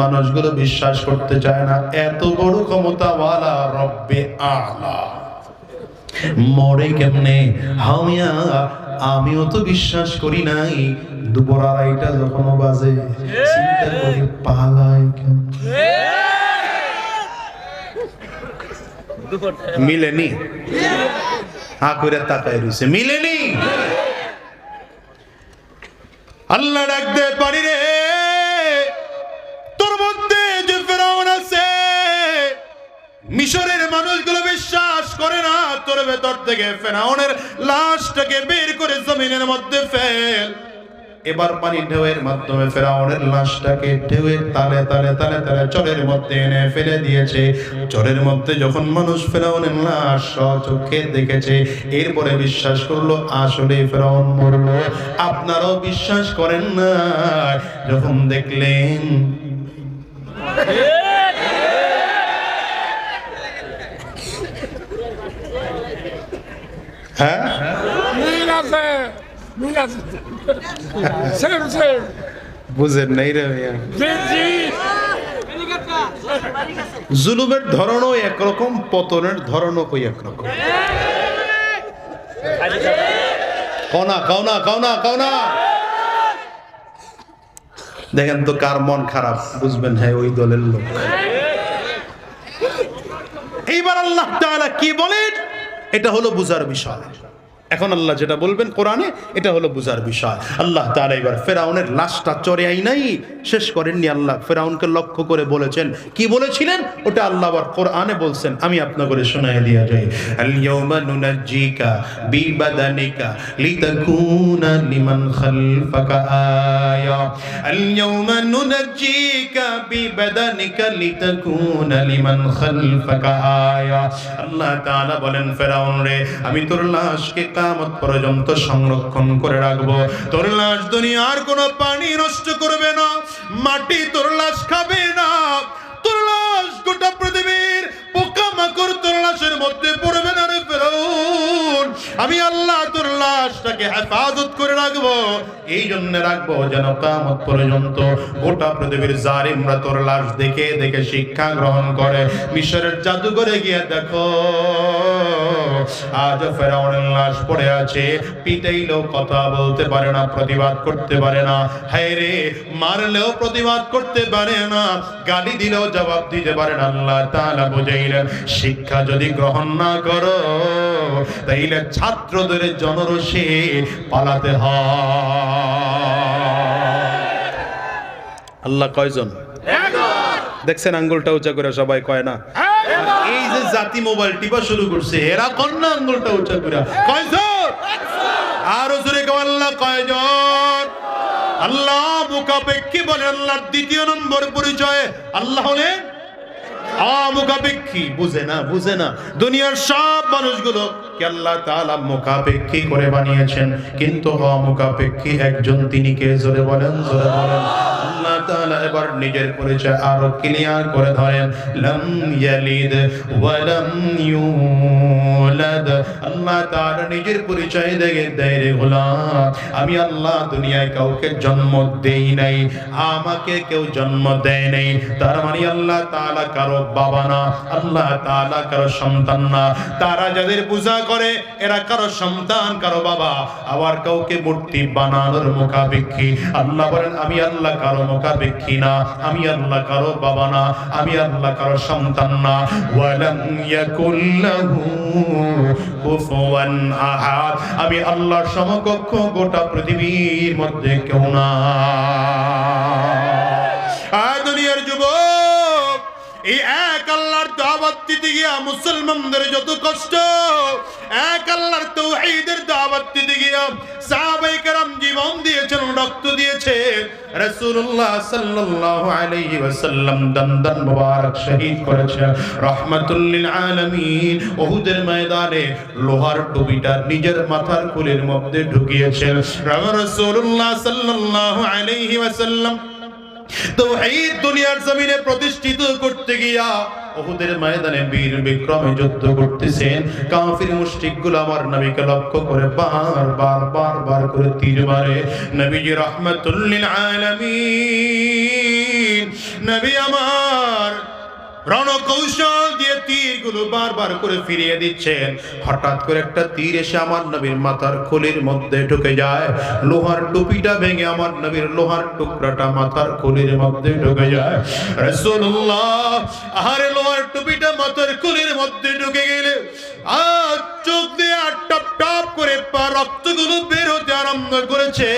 মানুষগুলো বিশ্বাস করতে চায় না, এত বড় ক্ষমতাওয়ালা রব্বে আলা। মরে কেমনে? হামিয়া, আমিও তো বিশ্বাস করি নাই। দুপুর আড়াইটা যখন বাজে, চিন্তা পালাই মিলেনি। হা করে তাকায় রয়েছে মিলেনি? আল্লাহ ডাক দে, পারি রে। মিশরের মানুষগুলো বিশ্বাস করে না, তোর ভেতর থেকে ফেরাউনের লাশটাকে বের করে জমিনের মধ্যে ফেল। এবার পানি ঢেউয়ের মাধ্যমে ফেরাউনের লাশটাকে ঢেউয়ের তালে তালে তালে তালে চরের মধ্যে এনে ফেলে দিয়েছে। চরের মধ্যে যখন মানুষ ফেরাউনের লাশ চোখে দেখেছে, এরপরে বিশ্বাস করল, আসলে ফেরাউন মরলো। আপনারাও বিশ্বাস করেন না যখন দেখলেন হ্যাঁ? মিল আছে মিল আছে। সেম সেম বুঝেন নাই রে মিয়া জি জি। জুলুমের ধরনও একরকম পতনের ধরনও ওই একরকম। কনা কাউনা কাউনা কাউনা দেখেন তো কার মন খারাপ বুঝবেন হ্যাঁ ওই দলের লোক। এইবার আল্লাহ তাআলা কি বলেন? এটা হলো বুঝার বিষয়। এখন আল্লাহ যেটা বলবেন কোরআনে, এটা হলো বুঝার বিষয়। আল্লাহ তাআলা এবার ফেরাউনের লাশটা চরে আই নাই, শেষ করেননি আল্লাহ। ফেরাউনকে লক্ষ্য করে বলেছেন, কি বলেছিলেন? ওটা আল্লাহ আবার কোরআনে বলছেন, আমি আপনাকে শোনায় দিয়া যাই। আল ইয়াউমা নুনাজ্জিকা বিবাদানিকা লিতাকুনা লিমান খালফাকা আয়া। আল ইয়াউমা নুনাজ্জিকা বিবাদানিকা লিতাকুনা লিমান খালফাকা আয়া। আল্লাহ তাআলা বলেন, ফেরাউন রে, আমি তোর লাশকে কিয়ামত পর্যন্ত সংরক্ষণ করে রাখব। তোর লাশ দুনিয়ার কোনো পানি নষ্ট করবে না, মাটি তোর লাশ খাবে না। তোর লাশ গোটা পৃথিবীর পোকামাকড় তোর লাশের মধ্যে পড়বে আমি আল্লাহ তোর লাশটাকে হেফাজত করে রাখব। এই জন্য রাখব যেন কামত পর্যন্ত গোটা পৃথিবীর জারিমরা তোর লাশ দেখে দেখে শিক্ষা গ্রহণ করে। মিশরের জাদুঘরে গিয়ে দেখো, আজ ফেরাউনের লাশ পড়ে আছে। পিটাইলেও কথা বলতে পারে না, প্রতিবাদ করতে পারে না। হায় রে, মারলেও প্রতিবাদ করতে পারে না। গালি দিলেও জবাব দিতে পারে না, আল্লাহ তাআলা বুঝাইলেন, শিক্ষা যদি গ্রহণ না করো, তাইলে ছাত্রদের জনরসে পালাতে হয়। আল্লাহ কয়জন? দেখছেন আঙ্গুলটা উঁচা করে সবাই কয় না? এই যে জাতি মোবাইল টিপা শুরু করছে, এরা কন্যা আঙ্গুলটা উঁচা করে? কয়জন? আরও জোরে কেউ আল্লাহ কয়জন? আল্লাহ মুখাপেক্ষী বলে আল্লাহর দ্বিতীয় নম্বর পরিচয় আল্লাহ হলেন অমুখাপেক্ষী বুঝে না বুঝে না। দুনিয়ার সব মানুষগুলো আল্লাহ তাআলা মুখাপেক্ষী করে বানিয়েছেন? কিন্তু অমুখাপেক্ষী একজন তিনি কে? জোরে বলেন জোরে বলেন। আল্লাহ তাআলা এবার নিজের পরিচয় ক্লিয়ার করে ধরেন। লাম ইয়ালিদ ওয়া লাম ইউলাদ। আল্লাহ তাআলা নিজের পরিচয় দেয় গোলাম। আমি আল্লাহ দুনিয়ায় কাউকে জন্ম দেই নাই, আমাকে কেউ জন্ম দেয় নাই। তার মানে আল্লাহ তাআলা কারও বাবা না, আল্লাহ কারও সন্তান না। তারা যাদের পূজা করে, এরা কারও সন্তান, কারও বাবা। আবার কাউকে মূর্তি বানানোর আল্লাহ বলেন, আমি আল্লাহ কারও না, আমি আল্লাহ কারও বাবা না, আমি আল্লাহ কারও সন্তান না। আমি আল্লাহর সমকক্ষ গোটা পৃথিবীর মধ্যে কেউ না। এই এক আল্লাহর দাওয়াত দিতে গিয়া মুসলমানদের যত কষ্ট, এক আল্লাহর তৌহিদের দাওয়াত দিতে গিয়া সাহাবায়ে কেরাম জীবন দিয়েছেন, রক্ত দিয়েছে। রাসূলুল্লাহ সাল্লাল্লাহু আলাইহি ওয়াসাল্লাম দন্দন মুবারক শহীদ করেছেন। রাহমাতুল লিল আলামিন উহুদের ময়দানে লোহার টুপিটা নিজের মাথার কুলের মধ্যে ঢুকিয়েছেন। রাসূলুল্লাহ সাল্লাল্লাহু আলাইহি ওয়াসাল্লাম তৌহিদ দুনিয়ার জমিনে প্রতিষ্ঠিত করতে গিয়া ওহুদের ময়দানে বীর বিক্রমে যুদ্ধ করতেছেন। কাফির মুশরিকগুলো আমার নবীকে লক্ষ্য করে বার বার বার বার করে তীর মারে। নবীজি রাহমাতুল লিল আলামিন, নবী আমার রণকৌশল দিয়ে তীরগুলো বারবার করে ফিরিয়ে দিচ্ছেন। হঠাৎ করে একটা তীর এসে আমার নবীর মাথার খুলির মধ্যে ঢুকে যায়। লোহার টুপিটা ভেঙে আমার নবীর লোহার টুকরাটা মাথার খুলির মধ্যে ঢুকে যায়। রাসূলুল্লাহ আহারে লোহার টুপিটা মাথার খুলির মধ্যে ঢুকে গেলে আর চোখ দিয়ে আর টপ টপ করে পা রক্তগুলো বের হতে আরম্ভ করেছে।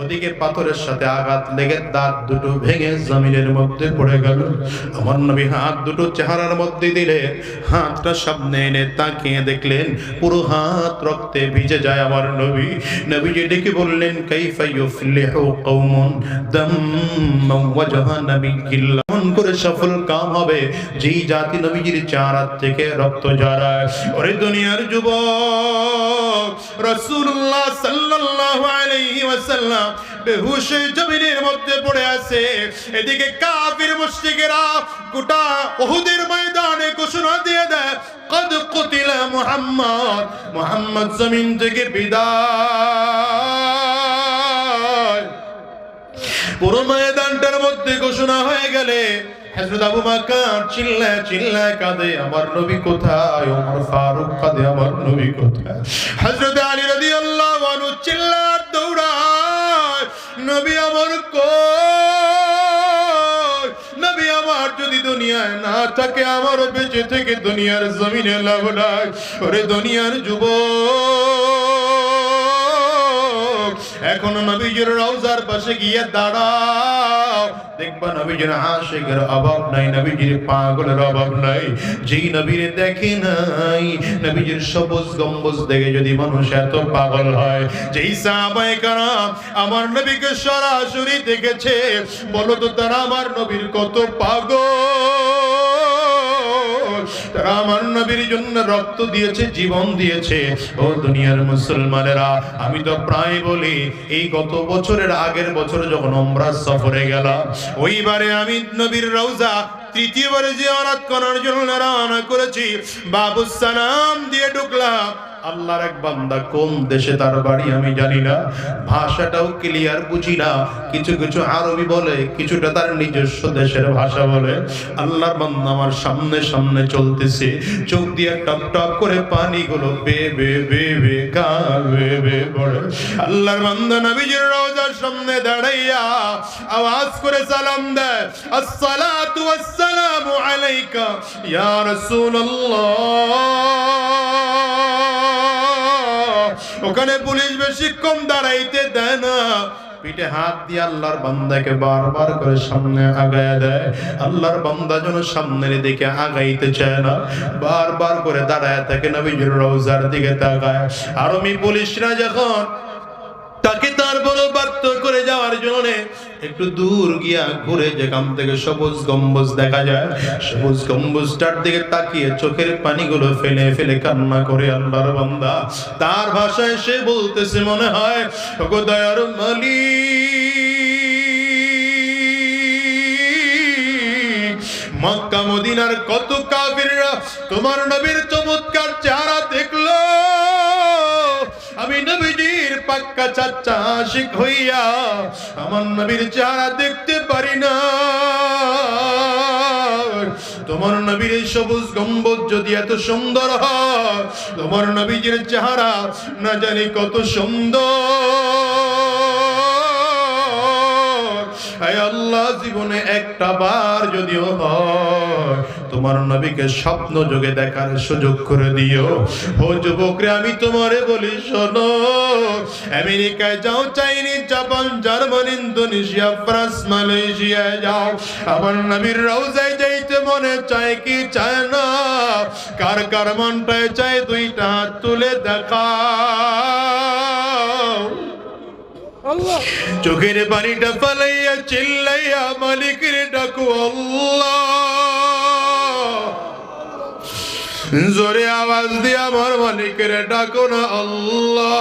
ওদিকে পাথরের সাথে আঘাত লেগে দাঁত দুটো ভেঙে জমিনের মধ্যে পড়ে গেল। আমার নবী হাত দুটো চেহারার মধ্যে দিলে, হাতটা সামনে এনে তাকিয়ে দেখলেন, পুরো হাত রক্তে ভিজে যায় আমার নবী। নবীজি ডেকে বললেন, কাইফা ইউফলিহু কওমুন দাম্মা ওয়াজহা নাবিয়িল্লাহ কেমন করে সফল কাম হবে। যেই জাতি নবীজির চারাত থেকে রক্ত ঝরায়। ওরে দুনিয়ার যুবক, রাসূলুল্লাহ সাল্লাল্লাহু আলাইহি জমিনের মধ্যে পড়ে আছে। এদিকে কাফির ময়দানে জমিন থেকে বিদায়। পুরো ময়দানটার মধ্যে ঘোষণা হয়ে গেলে কাঁদে, আমার নবী কোথায়? কাঁদে, আমার নবী চিল্লার দৌড়ায়, নবী আমার আমার যদি দুনিয়ায় না থাকে, আমার বেঁচে থেকে দুনিয়ার জমিনে লাভ নাই। ওরে দুনিয়ার যুবক! এখনও নবীজির রওজার পাশে গিয়ে দাঁড়াও। দেখবা নবীজির আশিকের অভাব নাই, নবীজির পাগলের অভাব নাই। যেই নবীর দেখে নাই, নবীজির সবুজ গম্বুজ দেখে যদি মানুষ এত পাগল হয়, যেই সাহাবায়ে কারাম আমার নবীকে সরাসরি দেখেছে, বলো তো তারা আমার নবীর কত পাগল? রক্ত দিয়েছে, জীবন দিয়েছে। ও দুনিয়ার মুসলমানেরা, আমি তো প্রায় বলি, এই গত বছরের আগের বছর যখন আমরা সফরে গেলাম, ওইবারে আমি নবীর রওজা তৃতীয়বারে জিয়ারত করার জন্য রওনা করেছি। বাবু সালাম দিয়ে ঢুকলাম। আল্লাহর এক বান্দা কোন দেশে তার বাড়ি আমি জানি না। ভাষাটাও ক্লিয়ার বুঝি না। কিছু কিছু আরবি বলে, কিছুটা তার নিজস্ব দেশের ভাষা বলে। আল্লাহর বান্দা আমার সামনে সামনে চলতেছে। চোখ দিয়ে টপ টপ করে পানিগুলো বে বে বে বে, গা, বে বে পড়ে আল্লাহর বান্দা নবীজির রওজার সামনে দাঁড়াইয়া আওয়াজ করে সালাম দেয়। আসসালাতু ওয়াসসালামু আলাইকা, ইয়া রাসূলুল্লাহ। ওখানে পুলিশ বেশিক্ষণ দাঁড়াইতে দেয় না। পিঠে হাত দিয়ে আল্লাহর বান্দাকে বারবার করে সামনে আগায় দেয়। আল্লাহর বান্দা যেন সামনের দিকে আগাইতে চায় না। বারবার করে দাঁড়ায় থাকে নবীর রওজার দিকে তাকায়। আর আমি পুলিশরা যখন তাকে তার বড় বার্ত করে যাওয়ার জন্য একটু দূর গিয়া ঘুরে যেখান থেকে সবুজ গম্বুজ দেখা যায়, সবুজ গম্বুজটার দিকে তাকিয়ে চোখের পানিগুলো ফেলে ফেলে কান্না করে আল্লাহর বান্দা। তার ভাষায় সে বলতেছে, মনে হয় দয়ার মালিক, মক্কা, মদিনার কত কাফিররা তোমার নবীর চমৎকার চেহারা পাক্কা চাচা আশিক হইয়া আমার নবীর চেহারা দেখতে পারি না। তোমার নবীর সবুজ গম্বুজ যদি এত সুন্দর হয়, তোমার নবীজির চেহারা না জানি কত সুন্দর। আল্লাহ, জীবনে একটা বার যদিও হয় তোমার নবীকে স্বপ্ন যোগে দেখার সুযোগ করে দিও। ও যুবকরে আমি তোমারে বলি শোনো আমেরিকায় যাও Chinese Japan Germany Indonesia France মালয়েশিয়ায় যাও। আমার নবীর রওজায় যাইতে মনে চায় কি চায় না। কার কার মনটায় চায় দুইটা হাত তুলে দেখা চোখের পানিটা ফালাইয়া চিল্লাইয়া মালিকের ডাকু আল্লাহ। জোরে আওয়াজ দিয়ে আমার মালিকের ডাকো না আল্লাহ।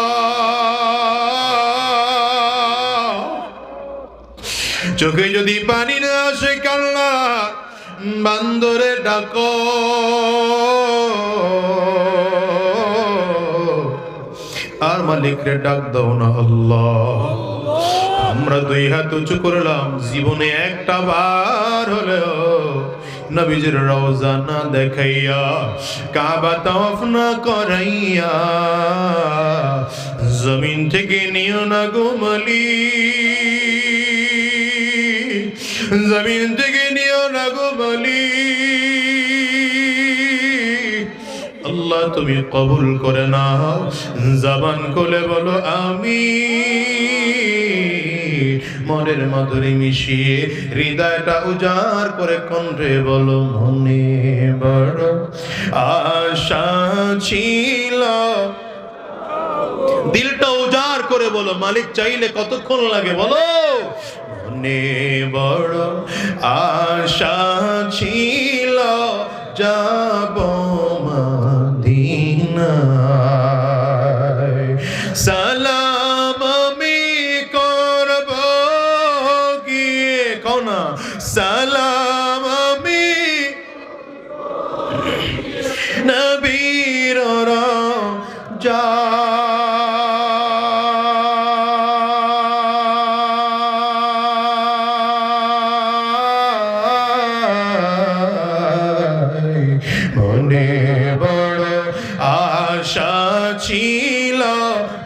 চোখে যদি পানি না আসে কান্না, বান্দরে ডাকো। আর মালিকরে ডাক দাও না আল্লাহ। আমরা দুই হাত উঁচু করলাম, জীবনে একটা বার হলেও নবীজির রওজা না দেখাইয়া, কাবা তফ না করাইয়া, জমিন থেকে নিও না গোমলি জমিন থেকে নিও না গোমলি আল্লাহ তুমি কবুল করে না জবান খুলে বলো আমি মনের মাধুরী মিশিয়ে হৃদয়টা উজাড় করে কণ্ঠে বলো, মনে বড় আশা ছিল। দিলটা উজাড় করে বলো, মালিক চাইলে কতক্ষণ লাগে বলো? মনে বড় আশা ছিল, যাব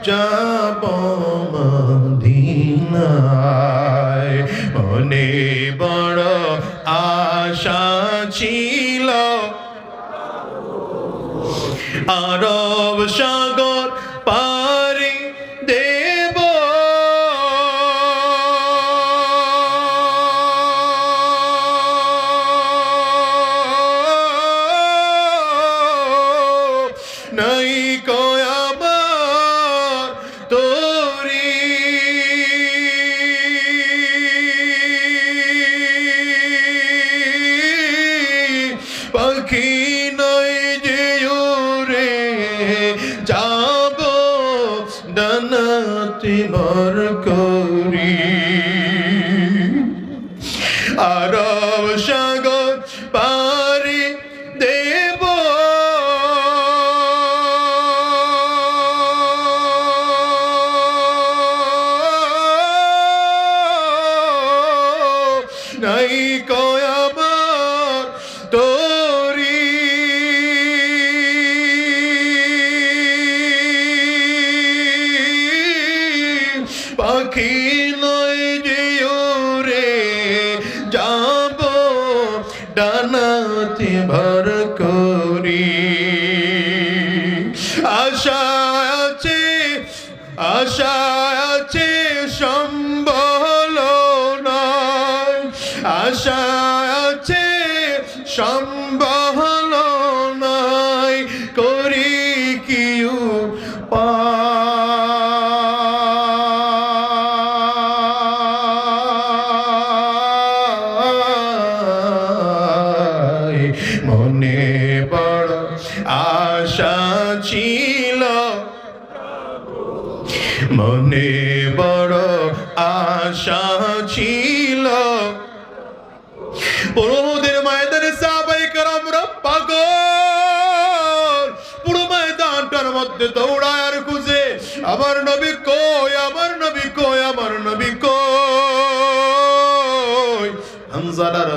যাব মদিনায়। মনে বড় আশা ছিল। আরব সাগর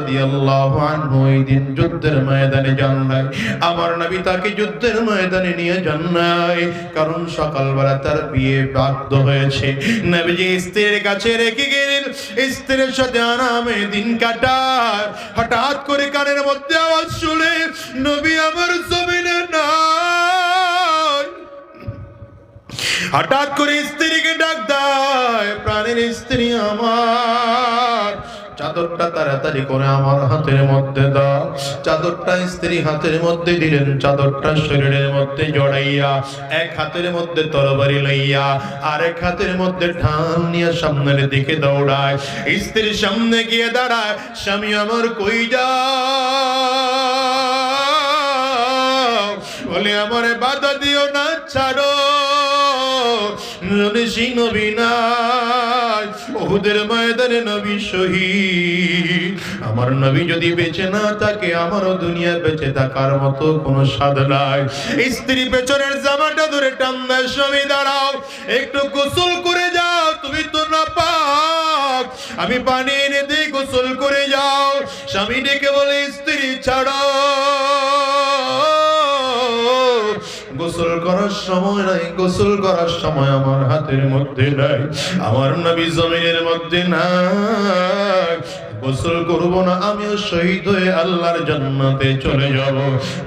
রাদিয়াল্লাহু আনহু ওই দিন যুদ্ধের ময়দানে যান নাই। আমার নবী তাকে যুদ্ধের ময়দানে নিয়ে যান নাই। কারণ সকালবেলা তার বিয়ে বাধ্য হয়েছে। নবীজি স্ত্রীর কাছে রেখে গেলেন। স্ত্রীর সাথে আরামে দিন কাটায়। হঠাৎ করে কানের মধ্যে আওয়াজ শুনে, নবী আমার জমিনে নাই। হঠাৎ করে স্ত্রীকে ডাক দেয়, প্রাণের স্ত্রী আমার। চাদরটা তাড়াতাড়ি করে আমার হাতের মধ্যে দাও। চাদরটা স্ত্রী হাতের মধ্যে দিলেন, চাদরটা শরীরের মধ্যে জড়াইয়া এক হাতের মধ্যে তরবারি লইয়া আর এক হাতের মধ্যে ঢাল নিয়ে সামনের দিকে দৌড়ায়। স্ত্রীর সামনে গিয়ে দাঁড়ায়, স্বামী আমার কই যা বলে, আমার বাধা দিও না, ছাড়ো। ওহুদের ময়দানে নবী শহীদ। আমার নবী যদি বেঁচে না থাকে, আমারও দুনিয়া বেঁচে থাকার মতো কোনো স্বাদ নাই। স্ত্রী পেছনের জামাটা ধরে টান্দার স্বামী দাঁড়াও, একটু গোসল করে যাও, তুমি তো না পা আমি পানি এনে দিই গোসল করে যাও। স্বামী ডেকে বলে, স্ত্রী ছাড়ো করার সময় নাই, গোসল করার সময় আমার হাতের মধ্যে নাই, আমার নবী জমিনের মধ্যে নাই। গোসল করব না, আমিও শহীদ হয়ে আল্লাহর জান্নাতে চলে যাব।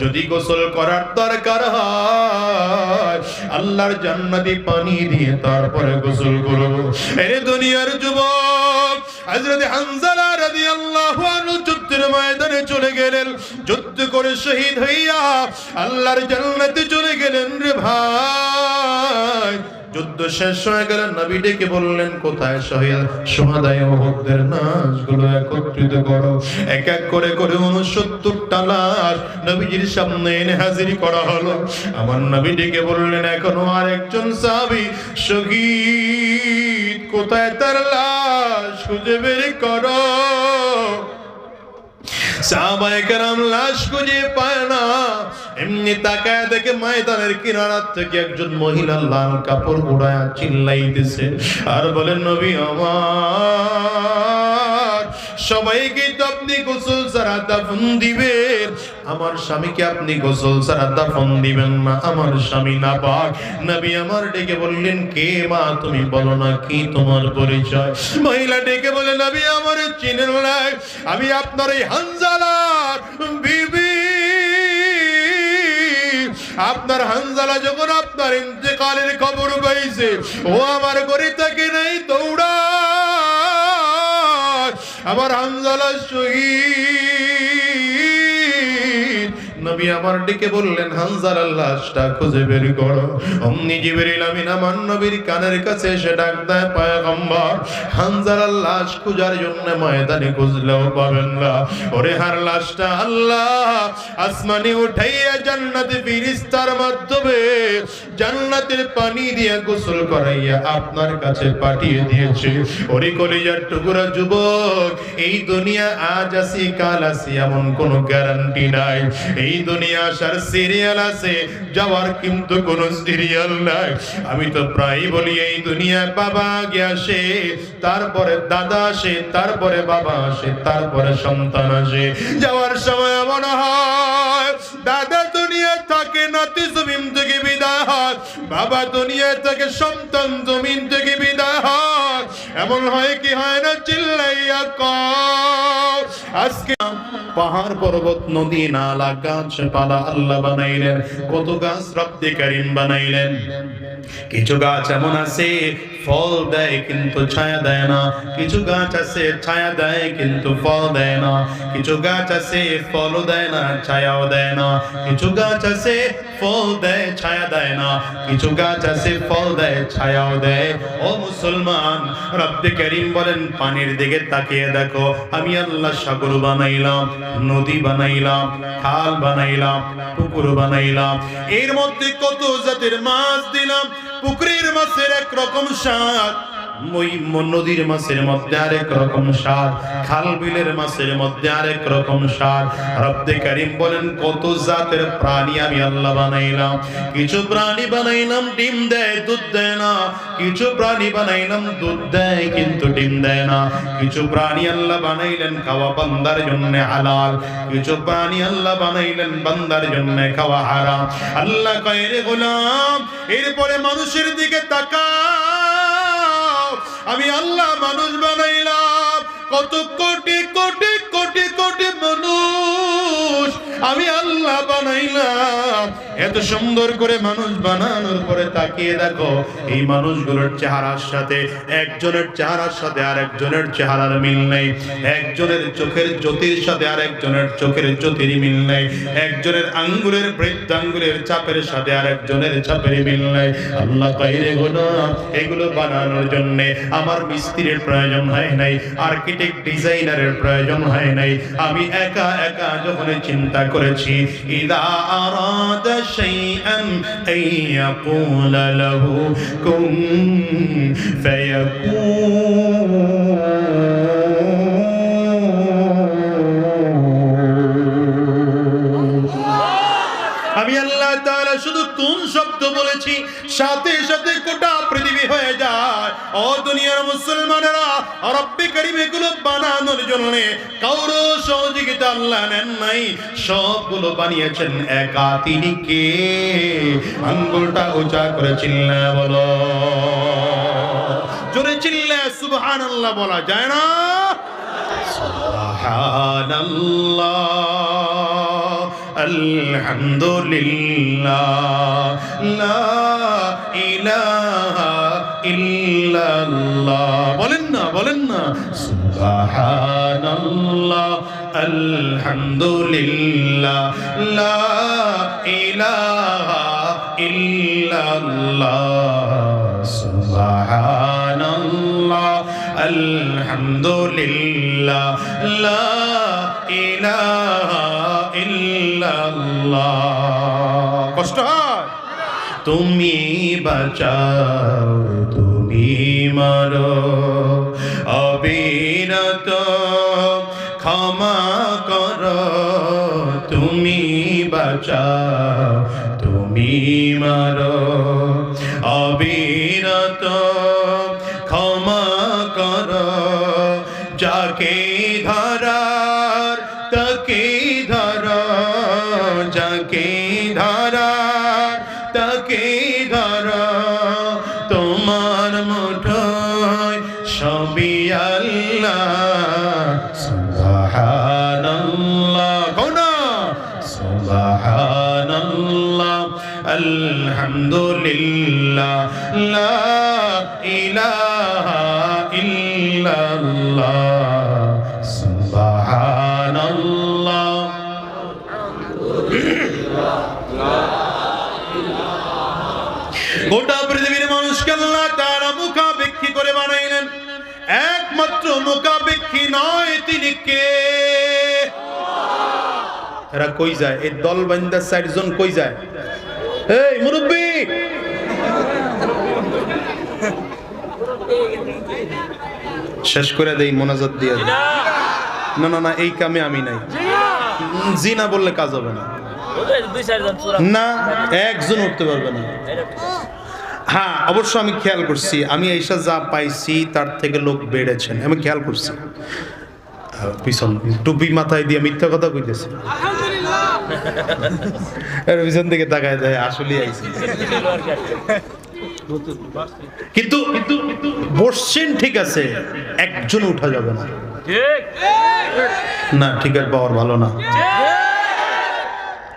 যদি গোসল করার দরকার হয়, আল্লাহর জান্নাতি পানি দিয়ে তারপরে গোসল করব। এরে দুনিয়ার যুবক, হযরত হানজালা গেলেন, যুদ্ধ করে শহীদ হইয়া আল্লাহর জান্নাতে চলে গেলেন রে ভাই। যুদ্ধ শেষ হয়ে গেল নবী ডেকে বললেন, কোথায় শহীদ? সোহাদায় ওহদের নাশগুলো একত্রিত করো। এক এক করে করে উনসত্তরটা লাশ নবীজির সামনে এনে হাজির করা হলো। আমার নবী ডেকে বললেন, এখনও আর একজন সাহাবী শহীদ কোথায় তার লাশ খুঁজে বের করো? সাহাবায়ে কেরাম লাশ খুঁজে পায় না। এমনি তাকায় দেখে ময়দানের কিনারার থেকে একজন মহিলা লাল কাপড় উড়ায় চিল্লাইতেছে। আর বলেন নবী আমার সবাইকে তো আপনি গোসল ছাড়া দাফন দিবেন। আমার স্বামীকে আপনি গোসল ছাড়া দাফন দিবেন না, আমার স্বামী না পাক নবী আমার ডেকে বললেন, কে মা, তুমি বলো না কি তোমার পরিচয়? মহিলা ডেকে বলে নবী আমার চিনেন আমি আপনার এই হানজালার বিবি। আপনার হানজালা যখন আপনার ইন্তেকালের খবর পাইছে, ও আমার ঘরে থাকে নাই দৌড়া আমার হানজালা শহীদ নবী আমার ডেকে বললেন, হানজার লাশটা খুঁজে বের করো। অমনি জিবরিল আমিন আমার নবীর কানের কাছে এসে ডাক দেয়, পয়গম্বর, হানজার লাশ খুঁজার জন্য ময়দানে খুঁজলেও পাবেন না। ওরে হার লাশটা আল্লাহ, আসমানে উঠাইয়া জান্নাতে ফিরিস্তার মাধ্যমে জান্নাতের পানি দিয়ে গোসল করাইয়া আপনার কাছে পাঠিয়ে দিয়েছে। ওরে কলিজার টুকুরা যুবক, এই দুনিয়া আজ আসি, কাল আসি, এমন কোনো গ্যারান্টি নাই। এই দুনিয়া আসার সিরিয়াল আছে, যাওয়ার কিন্তু কোনো সিরিয়াল নাই। আমি তো প্রায় বলি, এই দুনিয়ায় বাবা আগে আসে, তারপরে দাদা আসে, তারপরে বাবা আসে, তারপরে সন্তান আসে। যাওয়ার সময় মনে হয়, দাদা দুনিয়া থাকে, নাতি জমিন থেকে বিদায় হয়, বাবা দুনিয়া থেকে, সন্তান জমিন থেকে বিদায় হয়। এমন হয় কি হয় না, চিল্লাইয়া কও। আজকে পাহাড় পর্বত, নদী, নালা গাছপালা আল্লাহ বানাইলেন, কত গাছ রব্দে কারিম বানাইলেন। কিছু গাছ এমন আছে, ফল দেয় কিন্তু ছায়া দেয় না। কিছু গাছ আছে, ছায়া দেয় কিন্তু ফল দেয় না। কিছু গাছ আছে, ফলও দেয় না, ছায়াও দেয় না। কিছু গাছ আছে, ফল দেয়, ছায়া দেয় না। কিছু গাছ আছে, ফল দেয়, ছায়াও দেয়। ও মুসলমান রব্বে করিম বলেন, পানির দিকে তাকিয়ে দেখো, আমি আল্লাহ সাগর বানাইলাম, নদী বানাইলাম, খাল বানাইলাম, পুকুর বানাইলাম। এর মধ্যে কত জাতের মাছ দিলাম, পুকুরের মাছের একরকম স্বাদ। কিছু প্রাণী বানাইলাম, ডিম দেয়, দুধ দেয় না। কিছু প্রাণী বানাইলাম, দুধ দেয়, কিন্তু ডিম দেয় না। কিছু প্রাণী আল্লাহ বানাইলেন, খাওয়া বান্দার জন্য হালাল। কিছু প্রাণী আল্লাহ বানাইলেন, বান্দার জন্য খাওয়া হারাম। আল্লাহ কয়, রে গোলাম, এরপরে মানুষের দিকে তাকাও। আমি আল্লাহ মানুষ বানাইলাম। কত কোটি কোটি কোটি কোটি মানুষ আমি আল্লাহ বানাইলাম। এত সুন্দর করে মানুষ বানানোর পরে তাকিয়ে দেখো, এই মানুষগুলোর চেহারার সাথে, একজনের চেহারার সাথে আর একজনের চেহারার মিল নেই। একজনের চোখের জ্যোতির সাথে আর একজনের চোখের জ্যোতির মিল নেই। একজনের আঙ্গুলের বৃদ্ধাঙ্গুলের চাপের সাথে আর একজনের চাপের মিল নেই। আল্লাহ কাইরে গোনা, এগুলো বানানোর জন্য আমার মিস্ত্রির প্রয়োজন হয় নাই আর্কিটেক্ট ডিজাইনারের প্রয়োজন হয় নাই। আমি একা একা যখন চিন্তা করেছি ইদা আরাদা শাইআন আন ইয়াকুল লাহু কুন ফায়াকুন সাথে সাথে গোটা পৃথিবী হয়ে যায়। ও দুনিয়ার মুসলমানেরা রব্বি করিম এগুলো বানানোর জন্য কারও সহযোগিতা আল্লাহ নেন নাই। সবগুলো বানিয়েছেন একা তিনি কে? আঙ্গুলটা উঁচা করে চিল্লা বলো। জোরে চিল্লা সুবহান আল্লাহ বলা যায় না? সুবহান আল্লাহ الحمد لله لا إله إلا الله বলেন না বলেন না سبحان الله الحمد لله لا إله إلا الله سبحان কষ্ট তুমি বাঁচাও তুমি মারো। অবিরত ক্ষমা কর তুমি বাঁচাও তুমি মারো। অবিরত লা ইলাহা ইল্লাল্লাহ। গোটা পৃথিবীর মানুষকে আল্লাহ তারা মুখাপেক্ষী করে বানাইলেন। একমাত্র মুখাপেক্ষী নয় তিনি কে? এরা কই যায়? এই দল বান্দা চারজন কই যায়? এই মুরব্বী! শেষ করে দেই মোনাজাত দিয়ে। না না না এই কামে আমি নাই। জি না বললে কাজ হবে না। না একজন উঠতে পারবে না। হ্যাঁ অবশ্য আমি খেয়াল করছি আমি এইসব যা পাইছি তার থেকে লোক বেড়েছেন। আমি খেয়াল করছি। পিছন টুপি মাথায় দিয়ে মিথ্যা কথা কইতেছে। এর পিছন থেকে তাকায় দেয় আসলেই আইছি। কিন্তু বসছেন ঠিক আছে একজন উঠা যাবে না। না ঠিক টিকিট পাওয়ার ভালো না।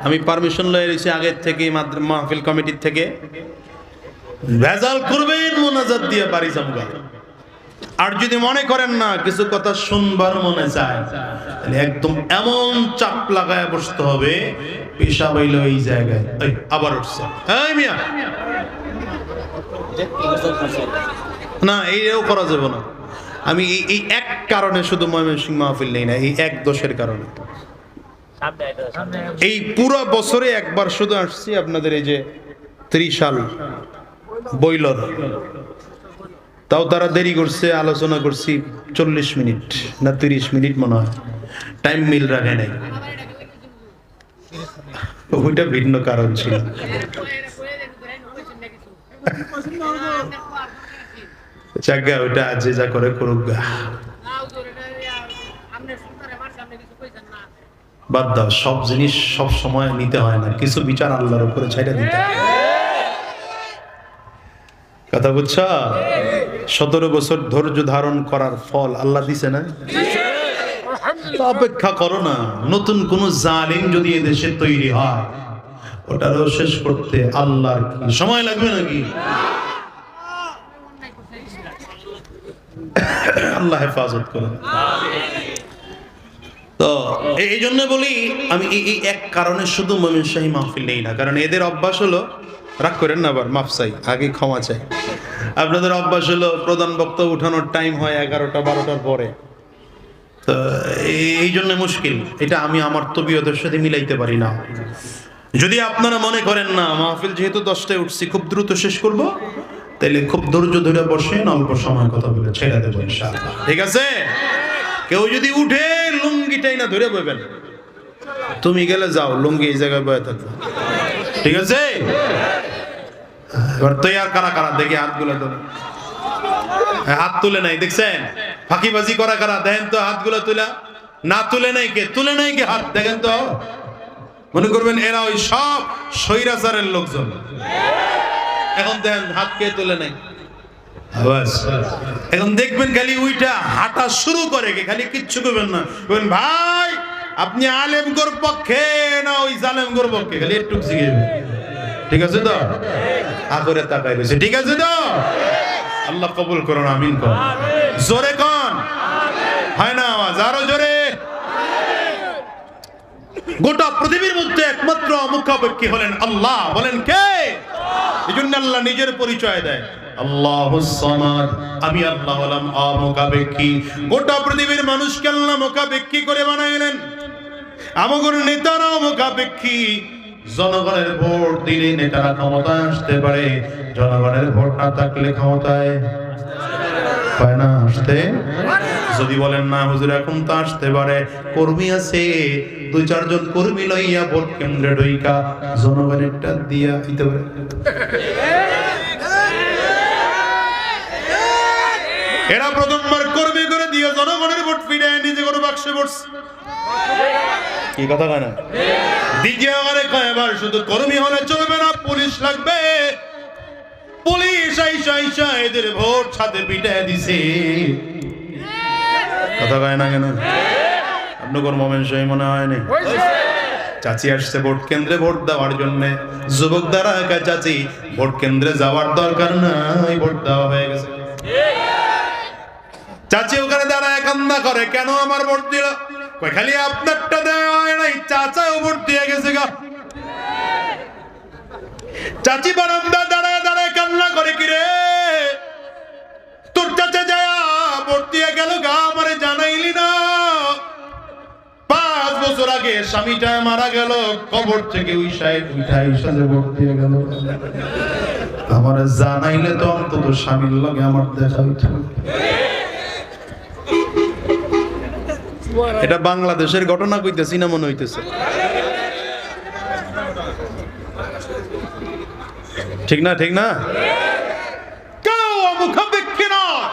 আমি পারমিশন লয়ে রয়েছি আগের থেকে মাহফিল কমিটির থেকে। ভেজাল করবেন মোনাজাত দিয়ে বাড়ি জামগা আর যদি মনে করেন না কিছু কথা শুনবার মনে চায় তাহলে একদম এমন চাপ লাগায় বসতে হবে পেশা বাইল এই জায়গায় আবার উঠছে। এই মিয়া। না এইটাও করা যাবে না। আমি এই- এক কারণে শুধু ময়মনসিংহ মাহফিল নেই না এই এক দোষের কারণে। এই পুরো বছরে একবার শুধু আসছি আপনাদের এই যে ত্রিশাল বইলর তাও তারা দেরি করছে আলোচনা করছি চল্লিশ মিনিট না তিরিশ মিনিট মনে হয়। টাইম মিল রাখে নাই। ওইটা ভিন্ন কারণ ছিল। জায়গা ওইটা যে যা করে করুক গা। বাদ দাও সব জিনিস সব সময় নিতে হয় না। কিছু বিচার আল্লাহর উপরে ছাইড়া দিতে কথা বুঝছ? সতেরো বছর ধৈর্য ধারণ করার ফল আল্লাহ দিছে না? অপেক্ষা করো না নতুন কোন জালিম যদি এদেশে তৈরি হয় ওটারও শেষ করতে আল্লাহর কি? সময় লাগবে নাকি? আল্লাহ হেফাজত করেন। তো এই- জন্য বলি, আমি এই এক কারণে শুধু মমিন শাহী মাহফিল নেই না, কারণ এদের অভ্যাস হলো, রাগ করেন না আবার, মাফ চাই, আগে ক্ষমা চাই। আপনাদের অভ্যাস হলো, প্রধান বক্তব্য উঠানোর টাইম হয় এগারোটা, বারোটার পরে। তো এই জন্য মুশকিল, এটা আমি আমার তবিয়তের সাথে মিলাইতে পারি না। যদি আপনারা মনে করেন না, মাহফিল যেহেতু দশটায় উঠছি, খুব দ্রুত শেষ করব তাহলে খুব ধৈর্য ধরে বসেন, অল্প সময় কথা বলে ছেড়ে দেবো ঠিক আছে? কেউ যদি উঠে লুঙ্গিটাই না ধরে বইবেন, তুমি গেলে যাও, লুঙ্গি এই জায়গায় বয়ে থাকবে ঠিক আছে? এবার তৈয়ার কারা কারা, দেখি হাতগুলো ধরে। হাত তুলে নাই, দেখছেন? ফাঁকিবাজি করা কারা, দেখেন তো হাতগুলো তুলা। না তুলে নাই কে? তুলে নাই কে হাত, দেখেন তো। মনে করবেন এরা ওই সব স্বৈরাচারের লোকজন। এখন দেখেন হাত কে তুলে নাই। এখন দেখবেন খালি ওইটা হাঁটা শুরু করে খালি কিচ্ছু করবেন না। বলবেন ভাই, আপনি আলেমগোর পক্ষে না ওই জালেমগোর পক্ষে? খালি একটু জিজ্ঞেস ঠিক আছে তো? করে তাকাই রয়েছে। ঠিক আছে তো? আল্লাহ কবুল করুন, আমিন করুন। জোরে কন। হয় না আওয়াজ? আরও জোরে। গোটা পৃথিবীর মধ্যে একমাত্র মুখাপেক্ষী হলেন আল্লাহ। বলেন কে? এই জন্য আল্লাহ নিজের পরিচয় দেয়। আমি আল্লাহ হলাম গোটা পৃথিবীর মানুষকে আল্লাহ মুখাপেক্ষী করে বানাইলেন। আমাদের নেতারাও মুখাপেক্ষী। জনগণের ভোট দিলে নেতারা ক্ষমতায় আসতে পারে। জনগণের ভোট না থাকলে ক্ষমতায় আসতে। যদি বলেন না, হুজুর, এখন তো আসতে পারে। কর্মী আছে দুই চারজন কর্মী লইয়া ভোট কেন্দ্রে ঢুইকা জনগণেরটা দিয়া দিতে পারে। এরা প্রথমবার কর্মী করে দিয়ে জনগণের ভোট ফিরে নিজে কোনো বাক্সে বসছে। কি কথা কয় না? দ্বিতীয়বারে কয় এবার শুধু কর্মী হলে চলবে না, পুলিশ লাগবে। পুলিশ আইসা আইসা এদের ভোট ছাদে পিটায় দিছে। কথা কয় না কেন? আপনি মোমেন সই মনে হয়নি চাচি আসছে ভোট কেন্দ্রে ভোট দেওয়ার জন্য। যুবক দ্বারা একা চাচি ভোট কেন্দ্রে যাওয়ার দরকার নাই ভোট দেওয়া হয়ে গেছে। চাচি ওখানে দাঁড়ায় কান্না করে কেন আমার ভোট দিল? খালি আপনারটা দেওয়া হয় নাই চাচাও ভোট দিয়ে গেছে গা। চাচি বারান্দা দাঁড়ায় দাঁড়ায় কান্না করে কি রে তোর চাচা যায় ভোট দিয়ে গেল গা? বছর আগে স্বামীটা মারা গেল, কবর থেকে ওই সাহেব উঠাই ভোট দিয়ে গেল। আমার জানাইলে তো অন্তত স্বামীর লগে আমার দেখা হইতো। এটা বাংলাদেশের ঘটনা কইতেছি না মনে হইতেছে? ঠিক না ঠিক না? কেউ মুখাপেক্ষী নয়।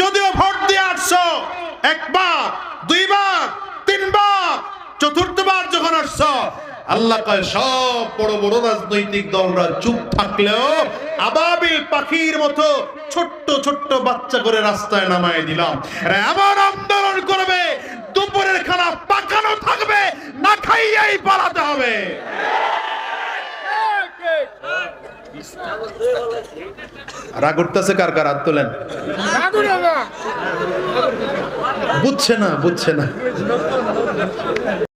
যদিও ভোট দিয়ে আসছো, একবার, দুইবার তিনবার, চতুর্থবার যখন আসছো, আল্লাহ কয়, সব বড় বড় রাজনৈতিক দলরা চুপ থাকলেও আবাবিল পাখির মতো ছোট্ট ছোট্ট বাচ্চা করে রাস্তায় নামায় দিলাম। এমন আন্দোলন করবে, দুপুরের খানা পাকানো থাকবে, না খাইয়াই পালাতে হবে। রাগ উঠতেছে কার কার? হাত তোলেন। বুঝছে না বুঝছে না।